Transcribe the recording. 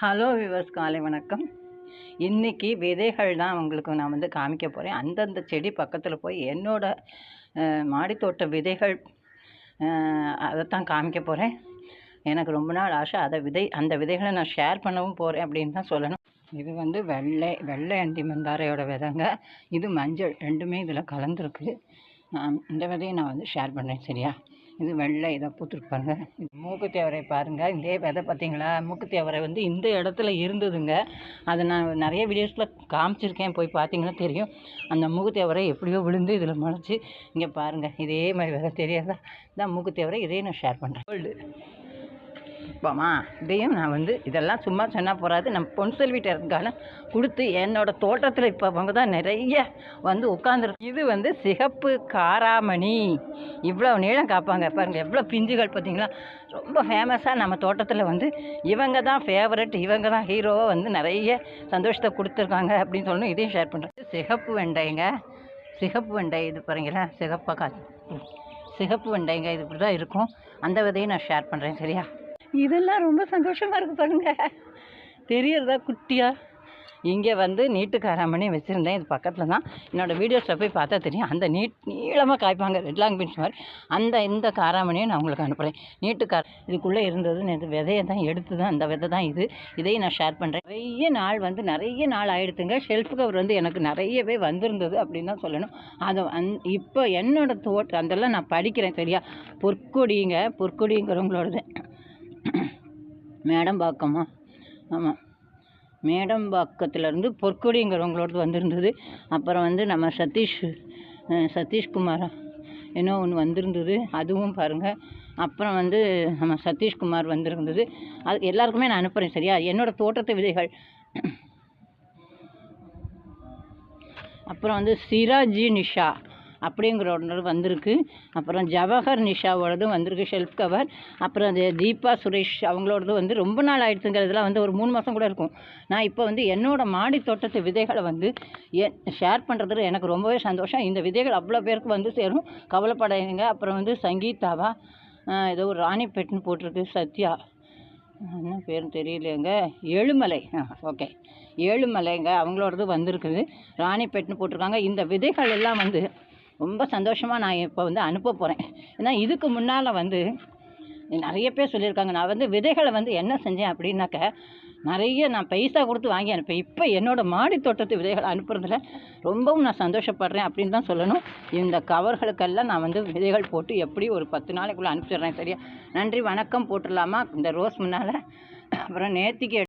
Hello viewers காலை வணக்கம். இன்னைக்கு விதைகள் தான் உங்களுக்கு நான் வந்து காமிக்க போகிறேன் அந்தந்த செடி பக்கத்தில் போய் என்னோட மாடித்தோட்ட விதைகள் அதைத்தான் காமிக்க போகிறேன் எனக்கு ரொம்ப நாள் ஆசை அதை விதை அந்த விதைகளை நான் ஷேர் பண்ணவும் போகிறேன் அப்படின்னு தான் சொல்லணும். இது வந்து வெள்ளை வெள்ளை அண்டி மந்தாரையோட விதைங்க. இது மஞ்சள் ரெண்டுமே இதில் கலந்துருக்கு. நான் இந்த விதையை நான் வந்து ஷேர் பண்ணுறேன் சரியா? இது வெள்ளை இதை பூத்துருக்கு பாருங்க மூக்குத்தி அவரை பாருங்கள் இதே விதை பார்த்தீங்களா? மூக்குத்தி அவரை வந்து இந்த இடத்துல இருந்ததுங்க. அதை நான் நிறைய வீடியோஸில் காமிச்சிருக்கேன். போய் பார்த்தீங்கன்னா தெரியும். அந்த மூக்குத்தி அவரை எப்படியோ விழுந்து இதில் முளைச்சி இங்கே பாருங்கள் இதே மாதிரி விதை தெரியாதா? இந்த மூக்குத்தி அவரை இதே நான் ஷேர் பண்ணுறேன் கோல்டு இதையும் நான் வந்து இதெல்லாம் சும்மா சொன்னால் போகாது நம்ம பொன் செல்விட்ட இருக்கான கொடுத்து என்னோடய தோட்டத்தில் இப்போ அவங்க தான் நிறைய வந்து உட்காந்துருக்கு இது வந்து சிகப்பு காராமணி. இவ்வளோ நீளம் காப்பாங்க. பாருங்கள் எவ்வளோ பிஞ்சுகள் பார்த்தீங்களா? ரொம்ப ஃபேமஸாக நம்ம தோட்டத்தில் வந்து இவங்க தான் ஃபேவரட் இவங்க தான் ஹீரோவாக வந்து நிறைய சந்தோஷத்தை கொடுத்துருக்காங்க அப்படின்னு சொல்லணும். இதையும் ஷேர் பண்ணுறேன் சிகப்பு வெண்டைங்க. சிகப்பு வெண்டை இது பாருங்களேன் சிகப்பாக காது சிகப்பு வெண்டைங்க இது இப்படி தான் இருக்கும். அந்த விதையும் நான் ஷேர் பண்ணுறேன் சரியா? இதெல்லாம் ரொம்ப சந்தோஷமாக இருக்குது பாருங்க. தெரியறதா குட்டியா? இங்கே வந்து நீட்டுக்காராமணி வச்சுருந்தேன். இது பக்கத்தில் தான். என்னோடய வீடியோஸில் போய் பார்த்தா தெரியும். அந்த நீட் நீளமாக காய்ப்பாங்க. ரெட் லாங் பீன்ஸ் மாதிரி. அந்த இந்த காராமணியும் நான் உங்களுக்கு அனுப்புகிறேன் நீட்டுக்கார இதுக்குள்ளே இருந்தது. இது விதையை தான் எடுத்து தான் அந்த விதை தான் இது. இதையும் நான் ஷேர் பண்ணுறேன் நிறைய நாள் வந்து நிறைய நாள் ஆகிடுத்துங்க ஷெல்ஃப் கவர் வந்து எனக்கு நிறையவே வந்திருந்தது அப்படின்னு தான் சொல்லணும். அதை அந் இப்போ என்னோடய தோட்டம் அதெல்லாம் நான் படிக்கிறேன் சரியா? பொற்கொடிங்க. பொற்கொடிங்கிறவங்களோடது. மேடம்பாக்கமா? ஆமாம் மேடம்பாக்கத்துலேருந்து பொற்கொடிங்கிறவங்களோடது வந்திருந்தது. அப்புறம் வந்து நம்ம சதீஷ் சதீஷ்குமாரா என்னோ ஒன்று வந்திருந்தது. அதுவும் பாருங்கள் அப்புறம் வந்து நம்ம சதீஷ்குமார் வந்திருந்தது. அது எல்லாருக்குமே நான் அனுப்புகிறேன் சரியா? என்னோடய தோட்டத்து விதைகள். அப்புறம் வந்து சிராஜி நிஷா. அப்படிங்கிற ஒன்று வந்திருக்கு. அப்புறம் ஜவஹர் நிஷாவோடதும் வந்திருக்கு ஷெல்ஃப் கவர் அப்புறம் அது தீபா சுரேஷ் அவங்களோடது வந்து ரொம்ப நாள் ஆயிடுச்சுங்கிறதுலாம் வந்து ஒரு மூணு மாதம் கூட இருக்கும். நான் இப்போ வந்து என்னோடய மாடி தோட்டத்து விதைகளை வந்து ஷேர் பண்ணுறதுல எனக்கு ரொம்பவே சந்தோஷம். இந்த விதைகள் அவ்வளோ பேருக்கு வந்து சேரும். கவலைப்படாதீங்க. அப்புறம் வந்து சங்கீதாவா? ஏதோ ஒரு ராணிப்பேட்னு போட்டிருக்கு சத்யா. என்ன பேரும் தெரியலையேங்க. ஏழுமலை. ஆ ஓகே. ஏழுமலைங்க. அவங்களோடது வந்திருக்குது. ராணிப்பேட்னு போட்டிருக்காங்க. இந்த விதைகள் எல்லாம் வந்து ரொம்ப சந்தோஷமாக நான் இப்போ வந்து அனுப்ப போகிறேன் ஏன்னா இதுக்கு முன்னால் வந்து நிறைய பேர் சொல்லியிருக்காங்க. நான் வந்து விதைகளை வந்து என்ன செஞ்சேன் அப்படின்னாக்க நிறைய நான் பைசா கொடுத்து வாங்கி அனுப்பேன். இப்போ என்னோடய மாடி தோட்டத்து விதைகளை அனுப்புறதுல ரொம்பவும் நான் சந்தோஷப்படுறேன் அப்படின்னு தான் சொல்லணும். இந்த கவர்களுக்கெல்லாம் நான் வந்து விதைகள் போட்டு எப்படி ஒரு பத்து நாளைக்குள்ளே அனுப்பிச்சிடுறேன் சரியா நன்றி வணக்கம் போட்டுடலாமா? இந்த ரோஸ் முன்னால். அப்புறம் நேத்திக்கு